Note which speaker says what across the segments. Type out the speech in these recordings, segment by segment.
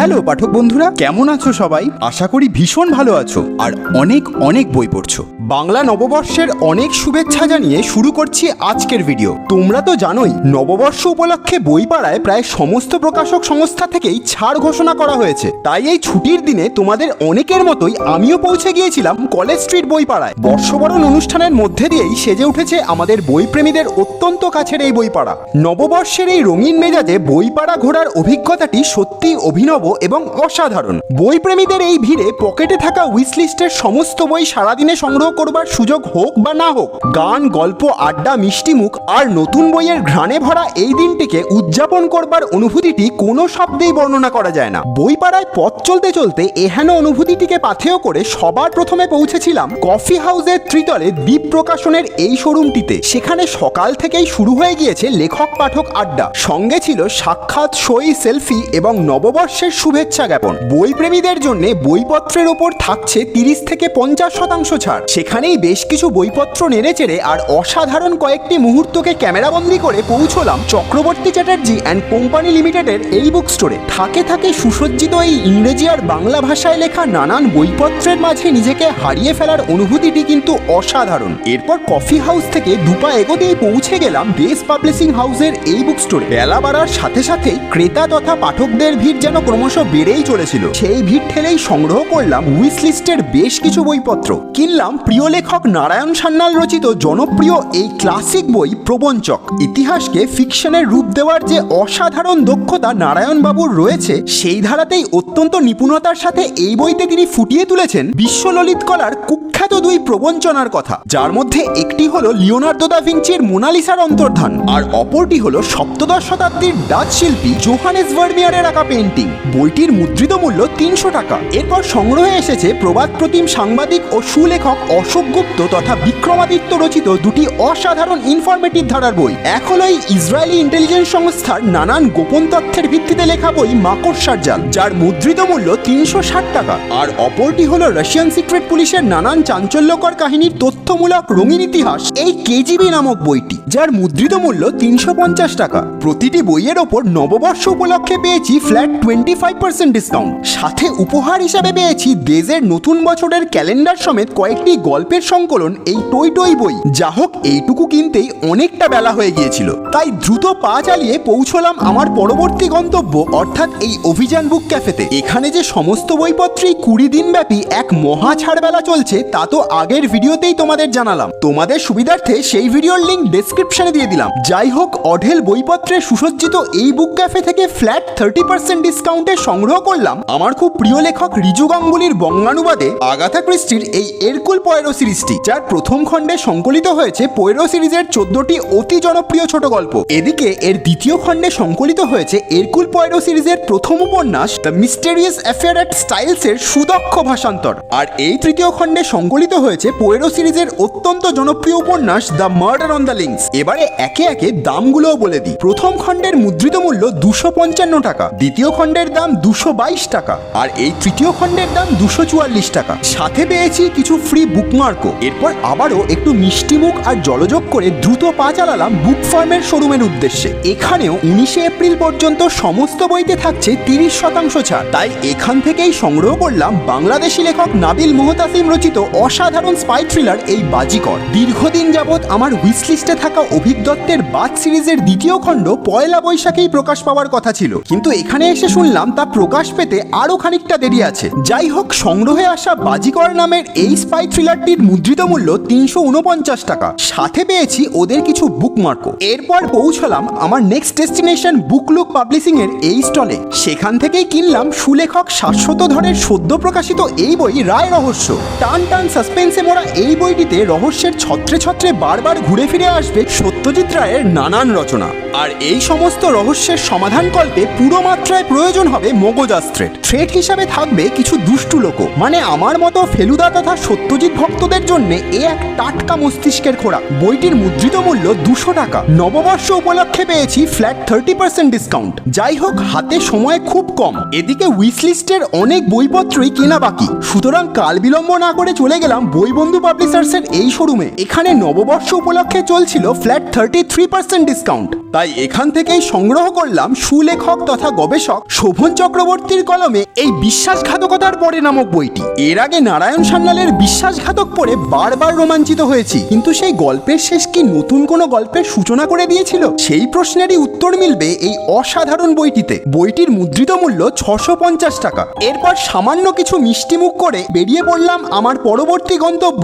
Speaker 1: Hello, পাঠক বন্ধুরা। কেমন আছো সবাই? আশা করি ভীষণ ভালো আছো আর অনেক অনেক বই পড়ছো। বাংলা নববর্ষের অনেক শুভেচ্ছা জানিয়ে শুরু করছি আজকের ভিডিও। তোমরা তো জানোই, নববর্ষ উপলক্ষে বই পাড়ায় প্রায় সমস্ত প্রকাশক সংস্থা থেকেই ছাড় ঘোষণা করা হয়েছে। তাই এই ছুটির দিনে তোমাদের অনেকের মতোই আমিও পৌঁছে গিয়েছিলাম কলেজ স্ট্রিট বই পাড়ায়। বর্ষবরণ অনুষ্ঠানের মধ্যে দিয়েই সেজে উঠেছে আমাদের বইপ্রেমীদের অত্যন্ত কাছের এই বই পাড়া। নববর্ষের এই রঙিন মেজাজে বই পাড়া ঘোরার অভিজ্ঞতাটি সত্যি অভিনব এবং অসাধারণ। বইপ্রেমীদের এই ভিড়ে পকেটে থাকা উইশ লিস্টের সমস্ত বই সারাদিনে সংগ্রহ করবার সুযোগ হোক বা না হোক, গান, গল্প, আড্ডা মিষ্টিমুখ আর নতুন বইয়ের ঘ্রাণে ভরা এই দিনটিকে উদযাপন করবার অনুভূতিটি কোনো শব্দেই বর্ণনা করা যায় না। বইপাড়ায় পথ চলতে চলতে এহেন অনুভূতিটিকে পাথেয় করে সবার প্রথমে পৌঁছেছিলাম কফি হাউসের ত্রিতলে দ্বীপ প্রকাশনের এই শোরুমটিতে। সেখানে সকাল থেকেই শুরু হয়ে গিয়েছে লেখক পাঠক আড্ডা। সঙ্গে ছিল সাক্ষাৎ সই সেলফি এবং নববর্ষের শুভেচ্ছা জ্ঞাপন। বইপ্রেমীদের জন্য বইপত্রের ওপর থাকছে তিরিশ থেকে পঞ্চাশ শতাংশ ছাড়। সেখানেই বেশ কিছু বইপত্র নেড়েচেড়ে আর অসাধারণ কয়েকটি মুহূর্তকে ক্যামেরাবন্দি করে পৌঁছলাম চক্রবর্তী চ্যাটার্জি অ্যান্ড কোম্পানি লিমিটেডের এই বুক স্টোরে থাকে থাকে সুসজ্জিত এই ইংরেজি আর বাংলা ভাষায় লেখা নানান বইপত্রের মাঝে নিজেকে হারিয়ে ফেলার অনুভূতিটি কিন্তু অসাধারণ। এরপর কফি হাউস থেকে দুপা এগোতেই পৌঁছে গেলাম বেস পাবলিশিং হাউসের এই বুক স্টোরে বেলা বাড়ার সাথে সাথেই ক্রেতা তথা পাঠকদের ভিড় যেন ক্রমশ বেড়েই চলেছিল। সেই ভিড় ঠেলেই সংগ্রহ করলাম উইস লিস্টের বেশ কিছু বইপত্র। কিনলাম প্রিয় লেখক নারায়ণ সান্যাল রচিত জনপ্রিয় এই ক্লাসিক বই প্রবঞ্চক। ইতিহাসকে ফিকশনের রূপ দেওয়ার যে অসাধারণ দক্ষতা নারায়ণবাবুর রয়েছে, সেই ধারাতেই অত্যন্ত নিপুণতার সাথে এই বইতে তিনি ফুটিয়ে তুলেছেন বিশ্বললিত কলার কুখ্যাত দুই প্রবঞ্চনার কথা। যার মধ্যে একটি হলো লিওনার্দো দা ভিঞ্চির মোনালিসার অন্তর্ধান, আর অপরটি হলো সপ্তদশ শতাব্দীর ডাচ শিল্পী জোহানেস ভার্মিয়ারের আঁকা পেন্টিং বইটির মুদ্রিত মূল্য তিনশো টাকা। এরপর সংগ্রহে এসেছে প্রবাদ প্রতিম সাংবাদিক ও সুলেখক অশোক গুপ্ত তথা বিক্রমাদিত্য রচিত দুটি অসাধারণ ইনফরমেটিভ ধারার বই। হলো এই ইসরায়েলি ইন্টেলিজেন্স সংস্থার নানান গোপন তথ্যের ভিত্তিতে লেখা বই মাকড়সার জাল যার মুদ্রিত মূল্য তিনশো ষাট টাকা। আর অপরটি হলো রাশিয়ান সিক্রেট পুলিশের নানান চাঞ্চল্যকর কাহিনীর তথ্যমূলক রঙিন ইতিহাস এই কেজিবি নামক বইটি, যার মুদ্রিত মূল্য তিনশো পঞ্চাশ টাকা। প্রতিটি বইয়ের ওপর নববর্ষ উপলক্ষে পেয়েছি flat twenty five percent discount. সাথে উপহার হিসাবে পেয়েছি দেজের নতুন বছরের ক্যালেন্ডার সমেত কয়েকটি গল্পের সংকলন এই টই টই বই। যা হোক, এইটুকু কিনতেই অনেকটা বেলা হয়ে গিয়েছিল। তাই দ্রুত পা চালিয়ে পৌঁছলাম আমার পরবর্তী গন্তব্য, অর্থাৎ এই অভিযান বুক ক্যাফেতে। এখানে যে সমস্ত বইপত্রই কুড়ি দিন ব্যাপী এক মহা ছাড়বেলা চলছে, তা তো আগের ভিডিওতেই তোমাদের জানালাম। তোমাদের সুবিধার্থে সেই ভিডিওর লিঙ্ক ডেসক্রিপশনে দিয়ে দিলাম। যাই হোক, অঢেল বইপত্রে সুসজ্জিত এই বুক ক্যাফে থেকে ফ্ল্যাট থার্টি পার্সেন্ট ডিসকাউন্টে সংগ্রহ করলাম আমার খুব প্রিয় লেখক রিজু গাঙ্গুলির বঙ্গানুবাদে আগাথা ক্রিস্টির এই এরকুল পয়েরো সিরিজটি, যার প্রথম খণ্ডে সংকলিত হয়েছে পয়েরো সিরিজের চোদ্দটি অতি জনপ্রিয় ছোট গল্প। এদিকে এর দ্বিতীয় খণ্ডে সংকলিত হয়েছে এরকুল পয়েরো সিরিজের প্রথম উপন্যাস দ্য মিস্টেরিয়াস অ্যাফেয়ার অ্যাট স্টাইলসের সুদক্ষ ভাষান্তর। আর এই তৃতীয় খণ্ডে সংকলিত হয়েছে পয়েরো সিরিজের অত্যন্ত জনপ্রিয় উপন্যাস the murder on the links এবারে একে একে দামগুলোও বলে দিই। প্রথম খণ্ডের মুদ্রিত মূল্য দুশো পঞ্চান্ন টাকা, দ্বিতীয় খণ্ডের দাম দুশো বাইশ টাকা, আর এই তৃতীয় খণ্ডের দাম দুশো চুয়াল্লিশ টাকা। সাথে পেয়েছি কিছু ফ্রি বুকমার্কও এরপর আবারও একটু মিষ্টিমুখ আর জলযোগ করে দ্রুত পা চালালাম বুক ফার্মের শোরুমের উদ্দেশ্যে। এখানেও উনিশে এপ্রিল পর্যন্ত সমস্ত বইতে থাকছে তিরিশ শতাংশ ছাড়। তাই এখান থেকেই সংগ্রহ করলাম বাংলাদেশি লেখক নাবিল মোহতাসিম রচিত অসাধারণ স্পাই থ্রিলার এই বাজিকর। দীর্ঘদিন যাবৎ আমার উইশ লিস্টে থাকা অভিজ্ঞত্বের বাদ সিরিজের দ্বিতীয় খণ্ড পয়লা বৈশাখেই প্রকাশ পাওয়ার কথা ছিল। কিন্তু এখানে এসে শুনলাম, তা প্রকাশ পেতে আরও খানিকটা দেরি আছে। যাই হোক, সংগ্রহে আসা বাজিকর নামের এই স্পাই থ্রিলারটির মুদ্রিত মূল্য তিনশো উনপঞ্চাশ টাকা। সাথে পেয়েছি ওদের কিছু বুকমার্কও এরপর পৌঁছলাম আমার নেক্সট ডেস্টিনেশন বুকলুক পাবলিশিং এর এই স্টলে সেখান থেকেই কিনলাম সুলেখক শাশ্বত ধরের সদ্য প্রকাশিত এই বই রায় রহস্য। টান টান সাসপেন্সে মোড়া এই বইটিতে রহস্যের ছত্রে ছত্রে বারবার ঘুরে ফিরে আসবে সত্যজিৎ রায়ের নানান রচনা। আর এই সমস্ত রহস্যের সমাধান কল্পে পুরো মাত্রায় প্রয়োজন হবে মগজাস্ত্রের থ্রেট হিসাবে থাকবে কিছু দুষ্টু লোক মানে আমার মতো ফেলুদা তথা সত্যজিৎ ভক্তদের জন্য এ এক টাটকা মস্তিষ্কের খোরাক। বইটির মুদ্রিত মূল্য দুশো টাকা। নববর্ষ উপলক্ষে পেয়েছি ফ্ল্যাট থার্টি পার্সেন্ট ডিসকাউন্ট। যাই হোক, হাতে সময় খুব কম। এদিকে উইশ লিস্টের অনেক বইপত্রই কেনা বাকি। সুতরাং কাল বিলম্ব না করে চলে গেলাম বই বন্ধু পাবলিশার্স পিকচার্সের এই শোরুমে। এখানে নববর্ষ উপলক্ষে চলছিল flat thirty three percent discount তাই এখান থেকেই সংগ্রহ করলাম সুলেখক তথা গবেষক শোভন চক্রবর্তীর কলমে এই বিশ্বাসঘাতকতার পরে নামক বইটি। এর আগে নারায়ণ সান্যালের বিশ্বাসঘাতক পড়ে বারবার রোমাঞ্চিত হয়েছি। কিন্তু সেই গল্পের শেষ কি নতুন কোনো গল্পের সূচনা করে দিয়েছিল? সেই প্রশ্নেরই উত্তর মিলবে এই অসাধারণ বইটিতে। বইটির মুদ্রিত মূল্য ছশো পঞ্চাশ টাকা। এরপর সামান্য কিছু মিষ্টিমুখ করে বেরিয়ে পড়লাম আমার পরবর্তী গন্তব্য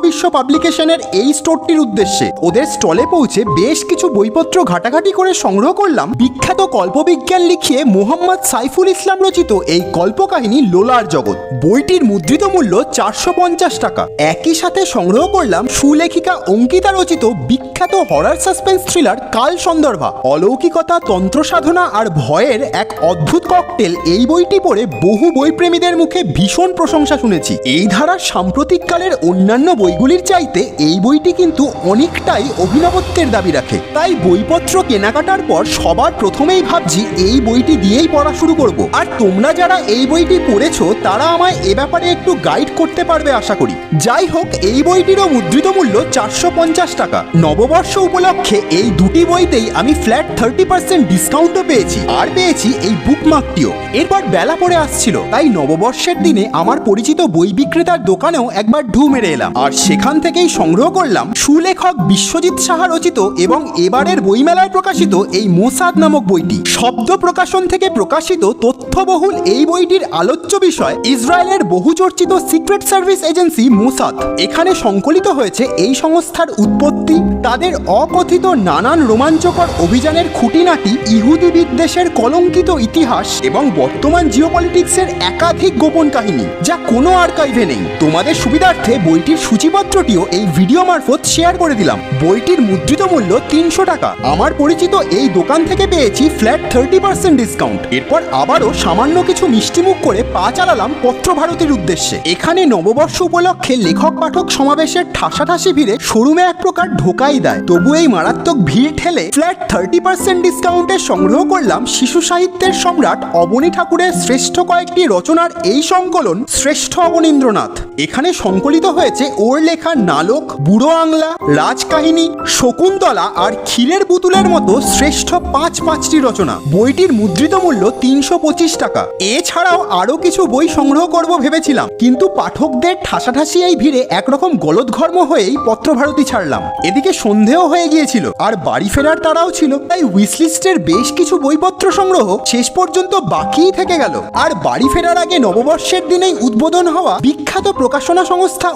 Speaker 1: কল্পবিশ্ব পাবলিকেশনের এই স্টোরটির উদ্দেশ্যে। ওদের স্টলে পৌঁছে বেশ কিছু বইপত্র ঘাটাঘাটি করে সংগ্রহ করলাম। বিখ্যাত কল্পবিজ্ঞান লিখিয়ে মোহাম্মদ সাইফুল ইসলাম রচিত এই কল্পকাহিনী লোলার জগৎ। বইটির মুদ্রিত মূল্য চারশো পঞ্চাশ টাকা। একই সাথে সংগ্রহ করলাম সুলেখিকা অঙ্কিতা রচিত বিখ্যাত হরার সাসপেন্স থ্রিলার কাল সন্দর্ভা অলৌকিকতা তন্ত্র সাধনা আর ভয়ের এক অদ্ভুত ককটেল এই বইটি পড়ে বহু বইপ্রেমীদের মুখে ভীষণ প্রশংসা শুনেছি। এই ধারার সাম্প্রতিককালের অন্যান্য বইগুলির চাইতে এই বইটি কিন্তু অনেকটাই অভিনবত্বের দাবি রাখে। তাই বইপত্র কেনাকাটার পর সবার প্রথমেই ভাবছি এই বইটি দিয়েই পড়া শুরু করব। আর তোমরা যারা এই বইটি পড়েছো, তারা আমায় এ ব্যাপারে একটু গাইড করতে পারবে আশা করি। যাই হোক, এই বইটিরও মুদ্রিত মূল্য চারশো পঞ্চাশ টাকা। নববর্ষ উপলক্ষে এই দুটি বইতেই আমি ফ্ল্যাট থার্টি পার্সেন্ট ডিসকাউন্টও পেয়েছি। আর পেয়েছি এই বুকমার্কটিও এরপর বেলা পড়ে আসছিল, তাই নববর্ষের দিনে আমার পরিচিত বই বিক্রেতার দোকানেও একবার ঢু মেরে এলাম। আর সেখান থেকেই সংগ্রহ করলাম সুলেখক বিশ্বজিৎ সাহা রচিত এবং এবারের বইমেলায় প্রকাশিত এই মোসাদ নামক বইটি। শব্দ প্রকাশন থেকে প্রকাশিত তথ্যবহুল এই বইটির আলোচ্য বিষয় ইসরায়েলের বহুচর্চিত সিক্রেট সার্ভিস এজেন্সি মোসাদ। এখানে সংকলিত হয়েছে এই সংস্থার উৎপত্তি, তাদের অকথিত নানান রোমাঞ্চকর অভিযানের খুঁটিনাটি, ইহুদি বিদ্বেষের কলঙ্কিত ইতিহাস এবং বর্তমান জিওপলিটিক্সের একাধিক গোপন কাহিনী, যা কোনো আর্কাইভে নেই। তোমাদের সুবিধার্থে বইটির সূচিপত্রটিও এই ভিডিও মারফত শেয়ার করে দিলাম। বইটির মুদ্রিত মূল্য তিনশো টাকা। আমার পরিচিত এই দোকান থেকে পেয়েছি ফ্ল্যাট থার্টি পার্সেন্ট ডিসকাউন্ট এরপর আবারও সামান্য কিছু মিষ্টিমুখ করে পা চালালাম পত্র পত্রভারতীর উদ্দেশ্যে। এখানে নববর্ষ উপলক্ষে লেখক পাঠক সমাবেশের ঠাসাঠাসি ভিড়ে শোরুমে এক প্রকার ঢোকাই দেয়। তবু এই মারাত্মক ভিড় ঠেলে ফ্ল্যাট থার্টি পার্সেন্ট ডিসকাউন্টে সংগ্রহ করলাম শিশু সাহিত্যের সম্রাট অবনী ঠাকুরের শ্রেষ্ঠ কয়েকটি রচনার এই সংকলন শ্রেষ্ঠ অবনীন্দ্রনাথ। এখানে সংকলিত হয়েছে ওর লেখা নালক, বুড়ো আংলা, রাজকাহিনী, শকুন্তলা আর ক্ষীরের পুতুলের মতো শ্রেষ্ঠ পাঁচ পাঁচটি রচনা। বইটির মুদ্রিত মূল্য তিনশো পঁচিশ টাকা। এছাড়াও আরও কিছু বই সংগ্রহ করব ভেবেছিলাম, কিন্তু পাঠকদের ঠাসাঠাসি এই ভিড়ে একরকম গলদঘর্ম হয়েই পত্রভারতী ছাড়লাম। এদিকে সন্ধেও হয়ে গিয়েছিল, আর বাড়ি ফেরার তারাও ছিল, তাই উইসলিস্টের বেশ কিছু বইপত্র সংগ্রহ শেষ পর্যন্ত বাকিই থেকে গেল। আর বাড়ি ফেরার আগে নববর্ষের দিনেই উদ্বোধন হওয়া বিখ্যাত প্রকাশনা সংস্থা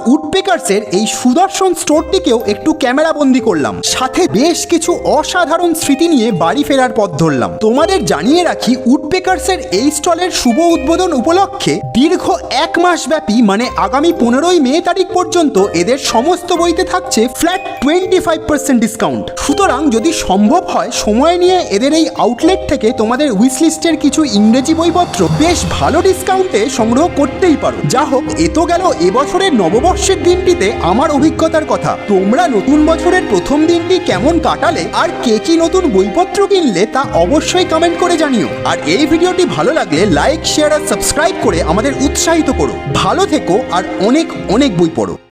Speaker 1: উডপেকার্সের এই সুদর্শন স্টোরটিকেও একটু ক্যামেরা বন্দি করলাম। সাথে বেশ কিছু অসাধারণ স্মৃতি নিয়ে বাড়ি ফেরার পথ ধরলাম। তোমাদের জানিয়ে রাখি উডপেকার্সের এই স্টলের শুভ উদ্বোধন উপলক্ষে দীর্ঘ এক মাস ব্যাপী মানে আগামী পনেরোই মে তারিখ পর্যন্ত এদের সমস্ত বইতে থাকছে flat twenty five percent discount সুতরাং যদি সম্ভব হয়, সময় নিয়ে এদের এই আউটলেট থেকে তোমাদের উইশ লিস্টের কিছু ইংরেজি বইপত্র বেশ ভালো ডিসকাউন্টে সংগ্রহ করতেই পারো। যা হোক এ তো গেল এবছরের নববর্ষের দিনটিতে আমার অভিজ্ঞতার কথা। তোমরা নতুন বছরের প্রথম দিনটি কেমন কাটালে আর কে কি নতুন বইপত্র কিনলে তা অবশ্যই কমেন্ট করে জানিও। আর এই ভিডিওটি ভালো লাগলে লাইক শেয়ার আর সাবস্ক্রাইব করে আমাদের উৎসাহিত করো। ভালো থেকো আর অনেক অনেক বই পড়ো।